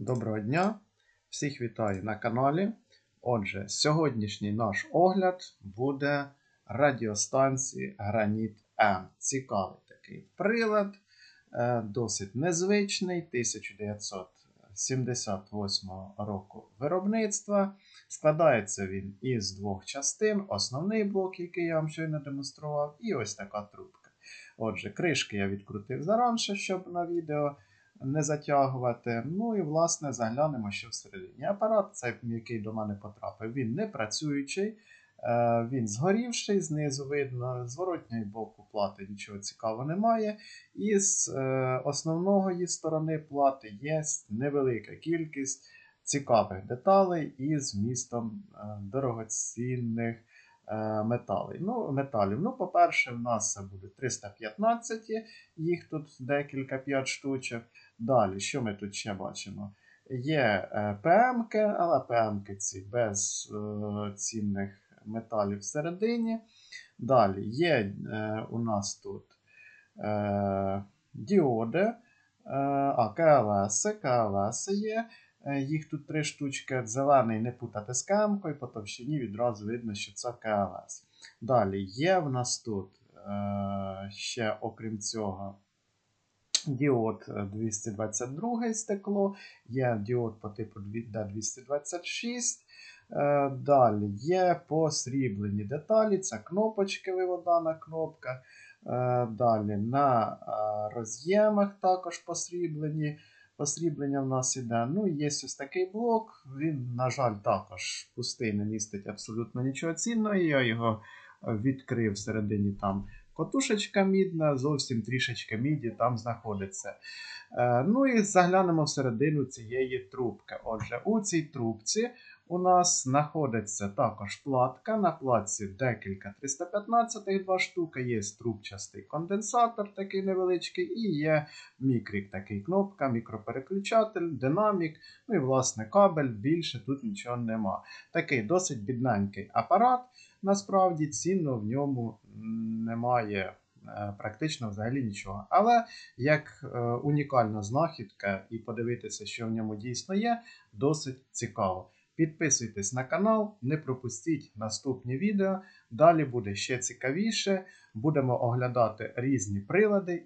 Доброго дня! Всіх вітаю на каналі. Отже, сьогоднішній наш огляд буде радіостанції Граніт М. Цікавий такий прилад, е, досить незвичний, 1978 року виробництва. Складається він із двох частин: основний блок, який я вам щойно демонстрував, і ось така трубка. Отже, кришки я відкрутив заранше, щоб на відео не затягувати. Ну і, власне, заглянемо, що всередині. Апарат, цей, який до мене потрапив, він не працюючий, е, він згорівший, знизу видно, з воротньої боку плати нічого цікавого немає. І з е, основного її сторони плати є невелика кількість цікавих деталей із змістом е, дорогоцінних е, металей. Ну, металів. Ну, по-перше, в нас це буде 315, їх тут декілька 5 штучок. Далі, що ми тут ще бачимо? Є е, ПМки, але ПМки ці без е, цінних металів всередині. Далі є у нас тут діоди, а КЛС, КЛС є. Е, Їх тут три штучки. Зелений не путати з КМкою, по товщині відразу видно, що це КЛС. Далі є в нас тут е, ще, окрім цього, діод е, 222 стекло, є діод по типу D226. Е, Далі є посріблені деталі, це кнопочки, виводана кнопка. Далі на роз'ємах також посріблені. Посріблення в нас іде. Ну, є ось такий блок. Він, на жаль, також пустий, не містить абсолютно нічого цінного. Я його е, відкрив всередині там котушечка мідна, зовсім трішечка міді там знаходиться. Е, Ну і заглянемо всередину цієї трубки. Отже, у цій трубці у нас знаходиться також платка. На платці декілька 315 два штуки, є трубчастий конденсатор такий невеличкий, і є мікрік, такий кнопка, мікропереключатель, динамік, ну і власне кабель, більше тут нічого нема. Такий досить бідненький апарат. Насправді цінно в ньому немає е, практично взагалі нічого. Але як е, унікальна знахідка і подивитися, що в ньому дійсно є, досить цікаво. Підписуйтесь на канал, не пропустіть наступні відео. Далі буде ще цікавіше. Будемо оглядати різні прилади